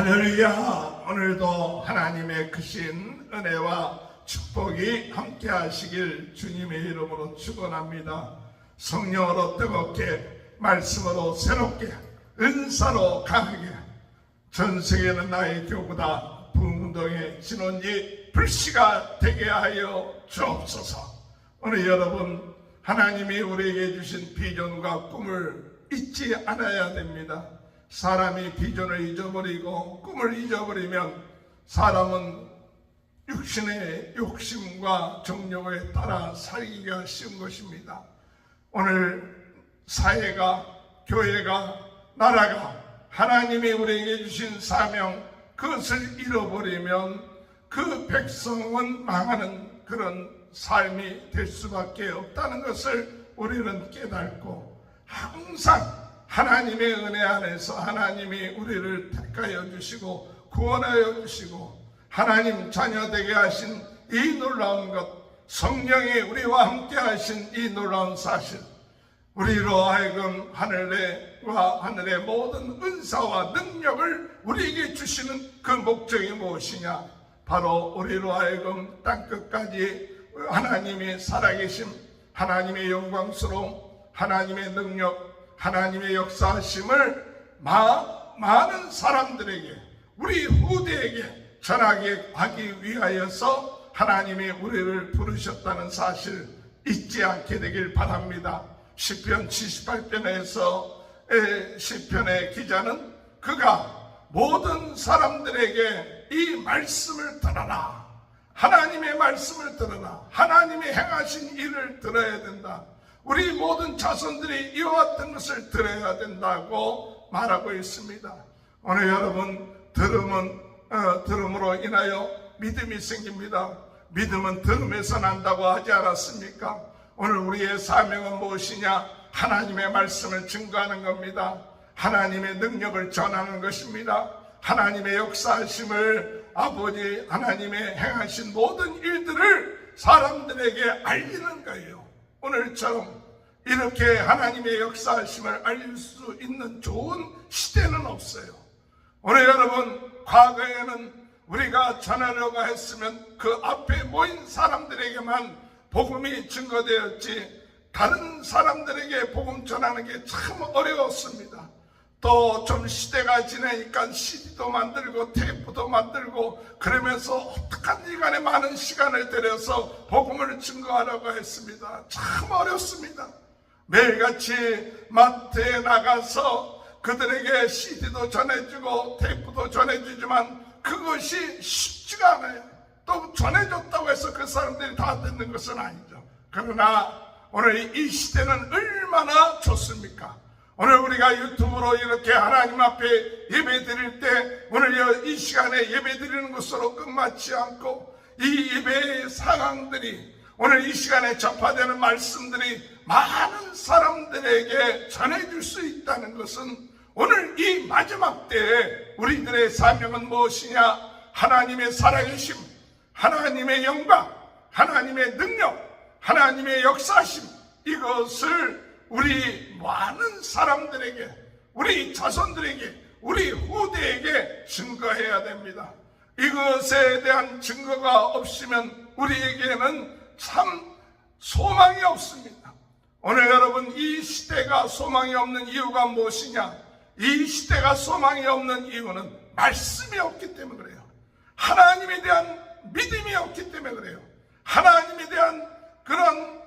할렐루야. 오늘도 하나님의 크신 은혜와 축복이 함께 하시길 주님의 이름으로 축원합니다. 성령으로 뜨겁게 말씀으로 새롭게 은사로 강하게 전 세계는 나의 교구다. 부흥동의 진원지 불씨가 되게 하여 주옵소서. 오늘 여러분 하나님이 우리에게 주신 비전과 꿈을 잊지 않아야 됩니다 사람이 비전을 잊어버리고 꿈을 잊어버리면 사람은 육신의 욕심과 정욕에 따라 살기가 쉬운 것입니다. 오늘 사회가, 교회가, 나라가 하나님이 우리에게 주신 사명, 그것을 잃어버리면 그 백성은 망하는 그런 삶이 될 수밖에 없다는 것을 우리는 깨닫고 항상 하나님의 은혜 안에서 하나님이 우리를 택하여 주시고 구원하여 주시고 하나님 자녀 되게 하신 이 놀라운 것 성령이 우리와 함께 하신 이 놀라운 사실 우리로 하여금 하늘과 하늘의 모든 은사와 능력을 우리에게 주시는 그 목적이 무엇이냐? 바로 우리로 하여금 땅끝까지 하나님의 살아계심 하나님의 영광스러움 하나님의 능력 하나님의 역사하심을 마, 많은 사람들에게 우리 후대에게 전하게 하기 위하여서 하나님이 우리를 부르셨다는 사실 잊지 않게 되길 바랍니다. 시편 78편에서 시편의 기자는 그가 모든 사람들에게 이 말씀을 들어라. 하나님의 말씀을 들어라. 하나님이 행하신 일을 들어야 된다. 우리 모든 자손들이 이와 같은 것을 들어야 된다고 말하고 있습니다. 오늘 여러분 들음은 어, 들음으로 인하여 믿음이 생깁니다. 믿음은 들음에서 난다고 하지 않았습니까? 오늘 우리의 사명은 무엇이냐? 하나님의 말씀을 증거하는 겁니다. 하나님의 능력을 전하는 것입니다. 하나님의 역사하심을 아버지 하나님의 행하신 모든 일들을 사람들에게 알리는 거예요. 오늘처럼 이렇게 하나님의 역사하심을 알릴 수 있는 좋은 시대는 없어요. 오늘 여러분, 과거에는 우리가 전하려고 했으면 그 앞에 모인 사람들에게만 복음이 증거되었지 다른 사람들에게 복음 전하는 게 참 어려웠습니다. 또 좀 시대가 지나니까 CD도 만들고 테이프도 만들고 그러면서 어떡한지 간에 많은 시간을 들여서 복음을 증거하려고 했습니다. 참 어렵습니다. 매일같이 마트에 나가서 그들에게 CD도 전해주고 테이프도 전해주지만 그것이 쉽지가 않아요. 또 전해줬다고 해서 그 사람들이 다 듣는 것은 아니죠. 그러나 오늘 이 시대는 얼마나 좋습니까? 오늘 우리가 유튜브로 이렇게 하나님 앞에 예배 드릴 때 오늘 이 시간에 예배 드리는 것으로 끝마치 않고 이 예배의 상황들이 오늘 이 시간에 접하되는 말씀들이 많은 사람들에게 전해줄 수 있다는 것은 오늘 이 마지막 때에 우리들의 사명은 무엇이냐? 하나님의 살아계심, 하나님의 영광, 하나님의 능력, 하나님의 역사심 이것을 우리 많은 사람들에게, 우리 자손들에게, 우리 후대에게 증거해야 됩니다. 이것에 대한 증거가 없으면 우리에게는 참 소망이 없습니다. 오늘 여러분 이 시대가 소망이 없는 이유가 무엇이냐? 이 시대가 소망이 없는 이유는 말씀이 없기 때문에 그래요. 하나님에 대한 믿음이 없기 때문에 그래요. 하나님에 대한 그런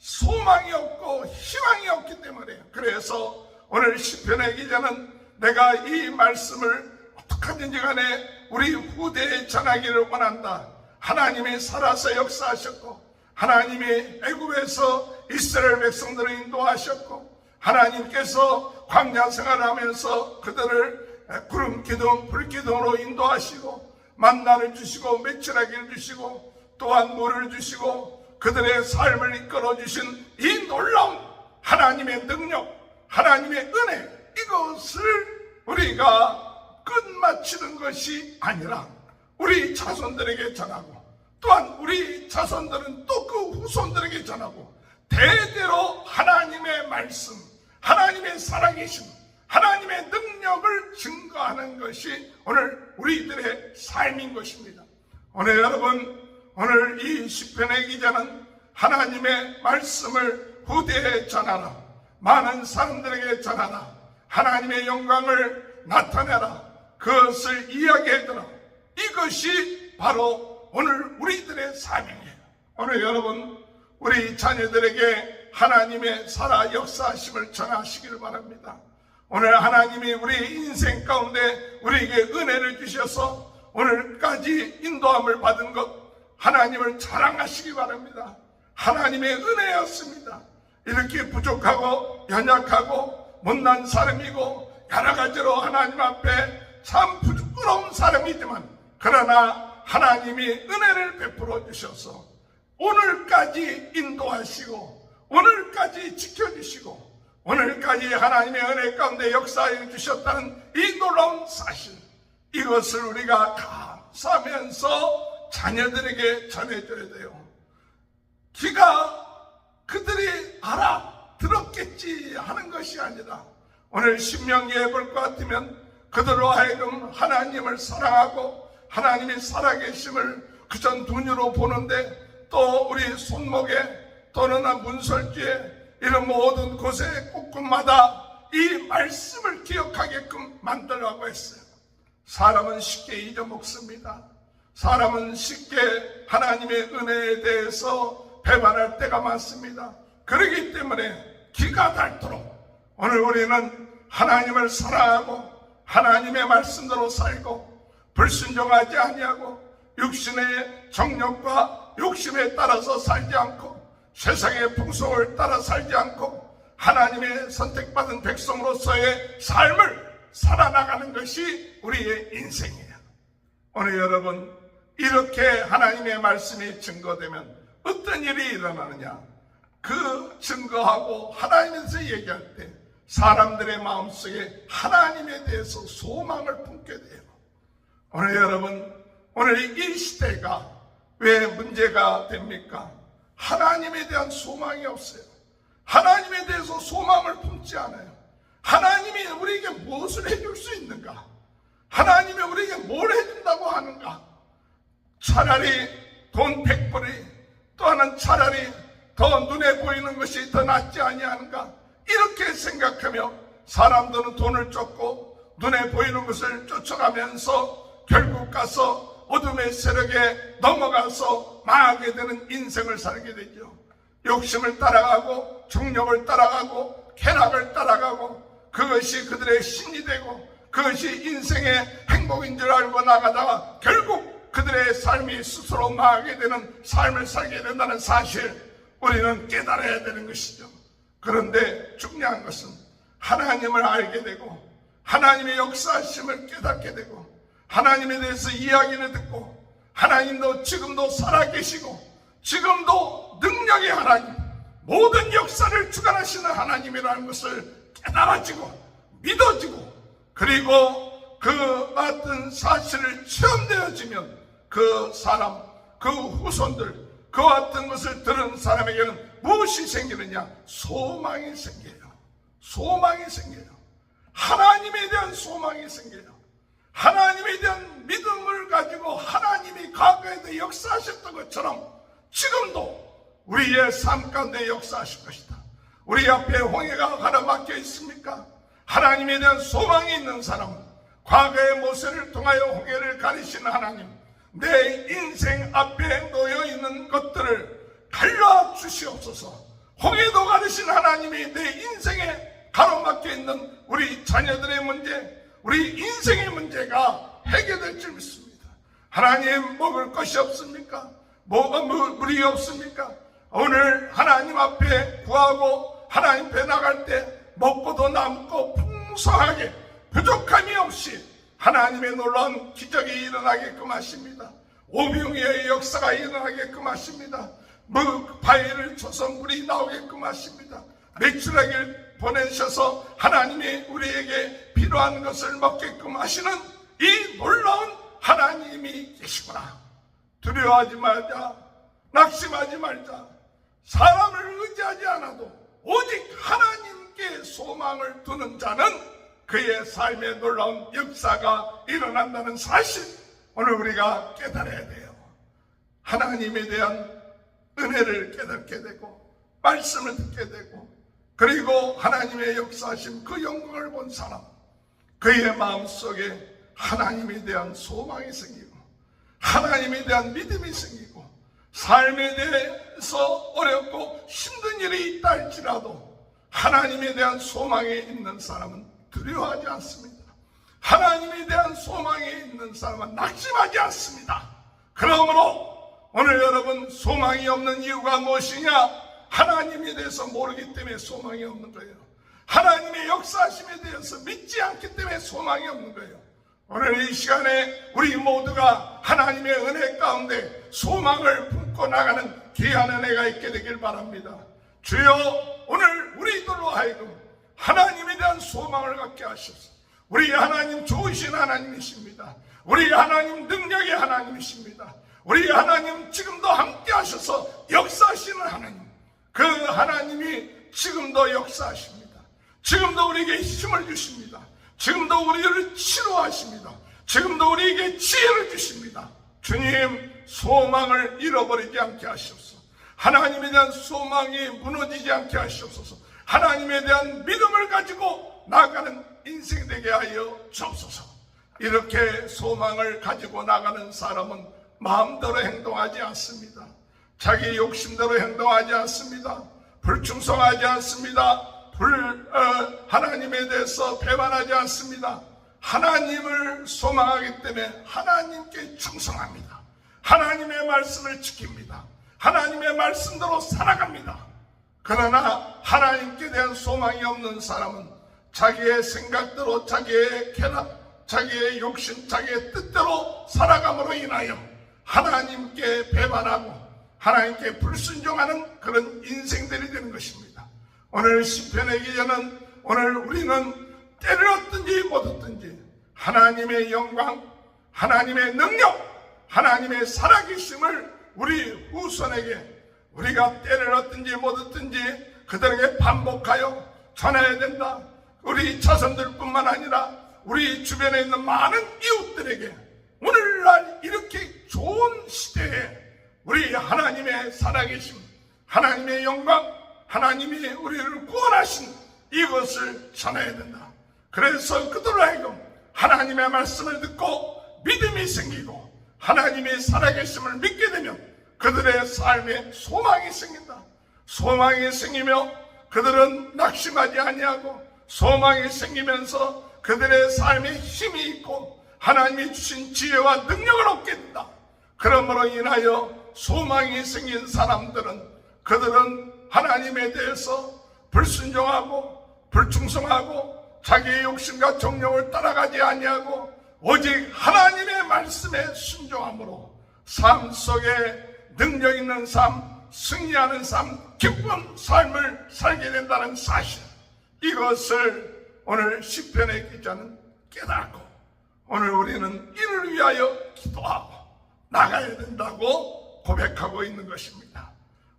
소망이 없고 희망이 없기 때문에 그래서 오늘 시편의 기자는 내가 이 말씀을 어떻게든지 간에 우리 후대에 전하기를 원한다. 하나님이 살아서 역사하셨고 하나님이 애굽에서 이스라엘 백성들을 인도하셨고 하나님께서 광야 생활하면서 그들을 구름 기둥, 불 기둥으로 인도하시고 만나를 주시고 매출하기를 주시고 또한 물을 주시고 그들의 삶을 이끌어 주신 이 놀라운 하나님의 능력, 하나님의 은혜 이것을 우리가 끝마치는 것이 아니라 우리 자손들에게 전하고 또한 우리 자손들은 또 그 후손들에게 전하고 대대로 하나님의 말씀, 하나님의 살아계심, 하나님의 능력을 증거하는 것이 오늘 우리들의 삶인 것입니다. 오늘 여러분, 오늘 이 시편의 기자는 하나님의 말씀을 후대에 전하라. 많은 사람들에게 전하라. 하나님의 영광을 나타내라. 그것을 이야기해주라. 이것이 바로 오늘 우리들의 사명이에요. 오늘 여러분, 우리 자녀들에게 하나님의 살아 역사하심을 전하시길 바랍니다. 오늘 하나님이 우리 인생 가운데 우리에게 은혜를 주셔서 오늘까지 인도함을 받은 것 하나님을 자랑하시기 바랍니다. 하나님의 은혜였습니다. 이렇게 부족하고 연약하고 못난 사람이고 여러 가지로 하나님 앞에 참 부끄러운 사람이지만 그러나 하나님이 은혜를 베풀어 주셔서 오늘까지 인도하시고 오늘까지 지켜주시고 오늘까지 하나님의 은혜 가운데 역사해 주셨다는 이 놀라운 사실 이것을 우리가 감사하면서 자녀들에게 전해줘야 돼요. 기가 그들이 알아 들었겠지 하는 것이 아니라 오늘 신명기에 볼 것 같으면 그들로 하여금 하나님을 사랑하고 하나님이 살아계심을 그전 눈으로 보는데 또 우리 손목에 또는 문설주에 이런 모든 곳에 곳곳마다 이 말씀을 기억하게끔 만들라고 했어요. 사람은 쉽게 잊어먹습니다. 사람은 쉽게 하나님의 은혜에 대해서 배반할 때가 많습니다. 그러기 때문에 기가 닳도록 오늘 우리는 하나님을 사랑하고 하나님의 말씀대로 살고 불순종하지 아니하고 육신의 정욕과 욕심에 따라서 살지 않고 세상의 풍속을 따라 살지 않고 하나님의 선택받은 백성으로서의 삶을 살아나가는 것이 우리의 인생이에요. 오늘 여러분 이렇게 하나님의 말씀이 증거되면 어떤 일이 일어나느냐? 그 증거하고 하나님에서 얘기할 때 사람들의 마음속에 하나님에 대해서 소망을 품게 돼요. 오늘 여러분, 오늘 이 시대가 왜 문제가 됩니까? 하나님에 대한 소망이 없어요. 하나님에 대해서 소망을 품지 않아요. 하나님이 우리에게 무엇을 해줄 수 있는가? 하나님이 우리에게 뭘 해준다고 하는가? 차라리 돈 백불이 또 하나는 차라리 더 눈에 보이는 것이 더 낫지 아니하는가? 이렇게 생각하며 사람들은 돈을 쫓고 눈에 보이는 것을 쫓아가면서 결국 가서 어둠의 세력에 넘어가서 망하게 되는 인생을 살게 되죠. 욕심을 따라가고 정욕을 따라가고 쾌락을 따라가고 그것이 그들의 신이 되고 그것이 인생의 행복인 줄 알고 나가다가 결국 그들의 삶이 스스로 망하게 되는 삶을 살게 된다는 사실 우리는 깨달아야 되는 것이죠. 그런데 중요한 것은 하나님을 알게 되고 하나님의 역사심을 깨닫게 되고 하나님에 대해서 이야기를 듣고 하나님도 지금도 살아계시고 지금도 능력의 하나님 모든 역사를 주관하시는 하나님이라는 것을 깨달아지고 믿어지고 그리고 그 같은 사실을 체험되어지면 그 사람 그 후손들 그 같은 것을 들은 사람에게는 무엇이 생기느냐 소망이 생겨요 소망이 생겨요 하나님에 대한 소망이 생겨요 하나님에 대한 믿음을 가지고 하나님이 과거에도 역사하셨던 것처럼 지금도 우리의 삶 가운데 역사하실 것이다. 우리 앞에 홍해가 가로막혀 있습니까? 하나님에 대한 소망이 있는 사람은 과거의 모세를 통하여 홍해를 가리시는 하나님, 내 인생 앞에 놓여 있는 것들을 갈라 주시옵소서. 홍해도 가르신 하나님이 내 인생에 가로막혀 있는 우리 자녀들의 문제, 우리 인생의 문제가 해결될 줄 믿습니다. 하나님 먹을 것이 없습니까? 뭐가 물- 물이 없습니까? 오늘 하나님 앞에 구하고 하나님 앞에 나갈 때 먹고도 남고 풍성하게 부족함이 없이 하나님의 놀라운 기적이 일어나게끔 하십니다. 오병이의 역사가 일어나게끔 하십니다. 뭐 바위를 쳐서 물이 나오게끔 하십니다. 매출하게 보내셔서 하나님이 우리에게 필요한 것을 먹게끔 하시는 이 놀라운 하나님이 계시구나. 두려워하지 말자. 낙심하지 말자. 사람을 의지하지 않아도 오직 하나님께 소망을 두는 자는 그의 삶에 놀라운 역사가 일어난다는 사실 오늘 우리가 깨달아야 돼요. 하나님에 대한 은혜를 깨닫게 되고 말씀을 듣게 되고 그리고 하나님의 역사하심 그 영광을 본 사람 그의 마음속에 하나님에 대한 소망이 생기고 하나님에 대한 믿음이 생기고 삶에 대해서 어렵고 힘든 일이 있다 할지라도 하나님에 대한 소망이 있는 사람은 두려워하지 않습니다. 하나님에 대한 소망이 있는 사람은 낙심하지 않습니다. 그러므로 오늘 여러분 소망이 없는 이유가 무엇이냐? 하나님에 대해서 모르기 때문에 소망이 없는 거예요. 하나님의 역사하심에 대해서 믿지 않기 때문에 소망이 없는 거예요. 오늘 이 시간에 우리 모두가 하나님의 은혜 가운데 소망을 품고 나가는 귀한 은혜가 있게 되길 바랍니다. 주여 오늘 우리들로 하여금 하나님에 대한 소망을 갖게 하셔서 우리 하나님 좋으신 하나님이십니다. 우리 하나님 능력의 하나님이십니다. 우리 하나님 지금도 함께 하셔서 역사하시는 하나님. 그 하나님이 지금도 역사하십니다. 지금도 우리에게 힘을 주십니다. 지금도 우리를 치료하십니다. 지금도 우리에게 지혜를 주십니다. 주님, 소망을 잃어버리지 않게 하시옵소서. 하나님에 대한 소망이 무너지지 않게 하시옵소서. 하나님에 대한 믿음을 가지고 나아가는 인생 되게 하여 주옵소서. 이렇게 소망을 가지고 나가는 사람은 마음대로 행동하지 않습니다. 자기 욕심대로 행동하지 않습니다. 불충성하지 않습니다. 불, 어, 하나님에 대해서 배반하지 않습니다. 하나님을 소망하기 때문에 하나님께 충성합니다. 하나님의 말씀을 지킵니다. 하나님의 말씀대로 살아갑니다. 그러나 하나님께 대한 소망이 없는 사람은 자기의 생각대로 자기의 쾌락, 자기의 욕심, 자기의 뜻대로 살아감으로 인하여 하나님께 배반하고 하나님께 불순종하는 그런 인생들이 되는 것입니다. 오늘 시편의 기자는 오늘 우리는 때를 얻든지 못 얻든지 하나님의 영광, 하나님의 능력, 하나님의 살아계심을 우리 후손에게 우리가 때를 얻든지 못 얻든지 그들에게 반복하여 전해야 된다. 우리 자손들뿐만 아니라 우리 주변에 있는 많은 이웃들에게 오늘날 이렇게 좋은 시대에 우리 하나님의 살아계심, 하나님의 영광, 하나님이 우리를 구원하신 이것을 전해야 된다. 그래서 그들로 하여금 하나님의 말씀을 듣고 믿음이 생기고 하나님의 살아계심을 믿게 되면 그들의 삶에 소망이 생긴다. 소망이 생기며 그들은 낙심하지 아니하고 소망이 생기면서 그들의 삶에 힘이 있고 하나님이 주신 지혜와 능력을 얻게 된다. 그러므로 인하여 소망이 생긴 사람들은 그들은 하나님에 대해서 불순종하고 불충성하고 자기의 욕심과 정령을 따라가지 아니하고 오직 하나님의 말씀에 순종함으로 삶 속에 능력 있는 삶, 승리하는 삶, 기쁜 삶을 살게 된다는 사실 이것을 오늘 시편의 기자는 깨닫고 오늘 우리는 이를 위하여 기도하고 나가야 된다고 고백하고 있는 것입니다.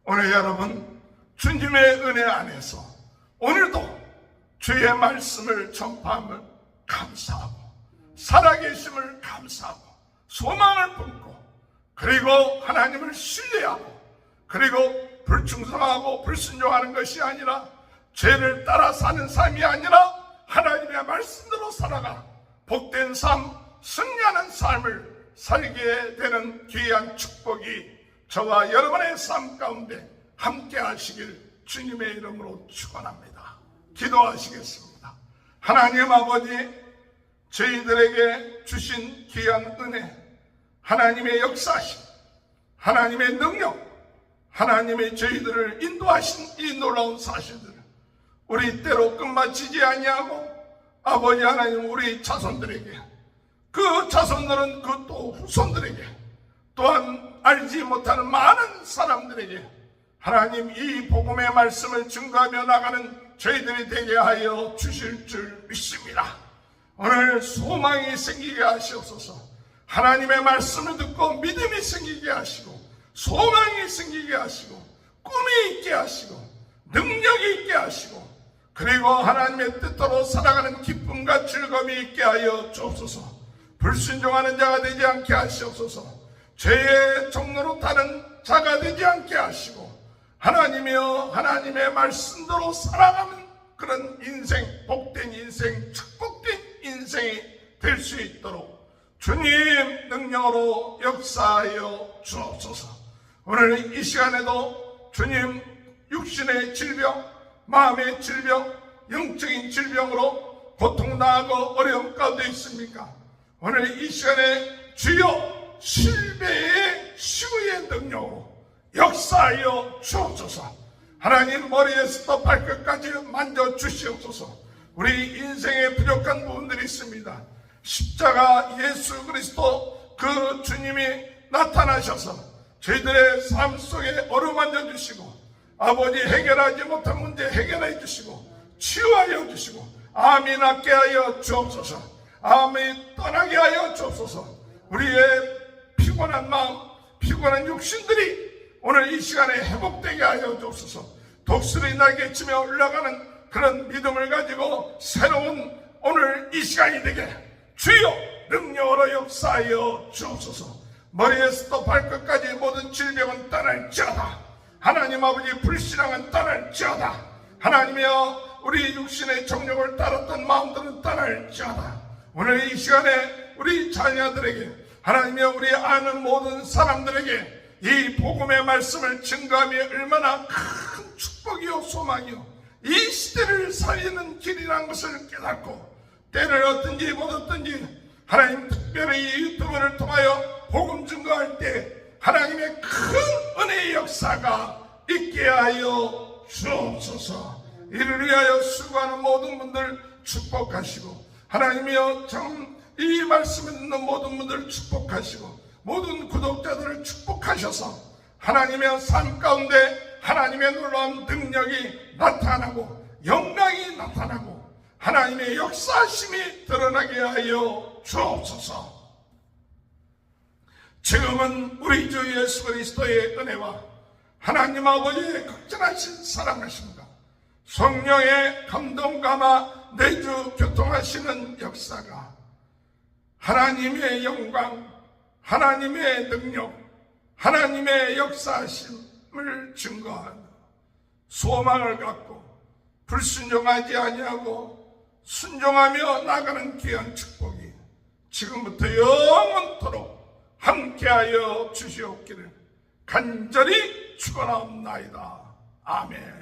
오늘 여러분 주님의 은혜 안에서 오늘도 주의 말씀을 전파함을 감사하고 살아계심을 감사하고 소망을 품고 그리고 하나님을 신뢰하고 그리고 불충성하고 불순종하는 것이 아니라 죄를 따라 사는 삶이 아니라 하나님의 말씀대로 살아가 복된 삶, 승리하는 삶을 살게 되는 귀한 축복이 저와 여러분의 삶 가운데 함께 하시길 주님의 이름으로 축원합니다. 기도하시겠습니다. 하나님 아버지 저희들에게 주신 귀한 은혜 하나님의 역사심 하나님의 능력 하나님의 저희들을 인도하신 이 놀라운 사실들을 우리 때로 끝마치지 아니하고 아버지 하나님 우리 자손들에게 그 자손들은 그 또 후손들에게 또한 알지 못하는 많은 사람들에게 하나님 이 복음의 말씀을 증거하며 나가는 저희들이 되게 하여 주실 줄 믿습니다. 오늘 소망이 생기게 하시옵소서. 하나님의 말씀을 듣고 믿음이 생기게 하시고 소망이 생기게 하시고 꿈이 있게 하시고 능력이 있게 하시고 그리고 하나님의 뜻대로 살아가는 기쁨과 즐거움이 있게 하여 주옵소서. 불순종하는 자가 되지 않게 하시옵소서. 죄의 종로로 타는 자가 되지 않게 하시고 하나님이여 하나님의 말씀대로 살아가는 그런 인생, 복된 인생, 축복된 인생이 될 수 있도록 주님 능력으로 역사하여 주옵소서. 오늘 이 시간에도 주님 육신의 질병, 마음의 질병, 영적인 질병으로 고통 나하고 어려움 가운데 있습니까? 오늘 이 시간에 주여 실배의 시구의 능력으로 역사하여 주옵소서. 하나님 머리에서부터 발끝까지 만져 주시옵소서. 우리 인생에 부족한 부분들이 있습니다. 십자가 예수 그리스도 그 주님이 나타나셔서 저희들의 삶 속에 어루만져 주시고 아버지 해결하지 못한 문제 해결해 주시고 치유하여 주시고 암이 낫게 하여 주옵소서. 암이 떠나게 하여 주옵소서. 우리의 피곤한 마음, 피곤한 육신들이 오늘 이 시간에 회복되게 하여 주옵소서. 독수리 날개 치며 올라가는 그런 믿음을 가지고 새로운 오늘 이 시간이 되게 주여 능력으로 역사하여 주옵소서. 머리에서부터 발끝까지 모든 질병은 떠날지어다. 하나님 아버지 불신앙은 떠날지어다. 하나님이여 우리 육신의 정욕을 따랐던 마음들은 떠날지어다. 오늘 이 시간에 우리 자녀들에게 하나님이여 우리 아는 모든 사람들에게 이 복음의 말씀을 증거함이 얼마나 큰 축복이요 소망이요 이 시대를 살리는 길이라는 것을 깨닫고 때를 얻든지 못 얻든지 하나님 특별히 이 유튜브를 통하여 복음 증거할 때 하나님의 큰 은혜의 역사가 있게 하여 주옵소서. 이를 위하여 수고하는 모든 분들 축복하시고 하나님이여 참이 말씀을 듣는 모든 분들 축복하시고 모든 구독자들을 축복하셔서 하나님의 삶 가운데 하나님의 놀라운 능력이 나타나고 영광이 나타나고 하나님의 역사심이 드러나게 하여 주옵소서. 지금은 우리 주 예수 그리스도의 은혜와 하나님 아버지의 극진하신 사랑하심과 성령의 감동 감화 내주 교통하시는 역사가 하나님의 영광, 하나님의 능력, 하나님의 역사심을 증거하며 소망을 갖고 불순종하지 아니하고 순종하며 나가는 귀한 축복이 지금부터 영원토록 함께하여 주시옵기를 간절히 축원합나이다. 아멘.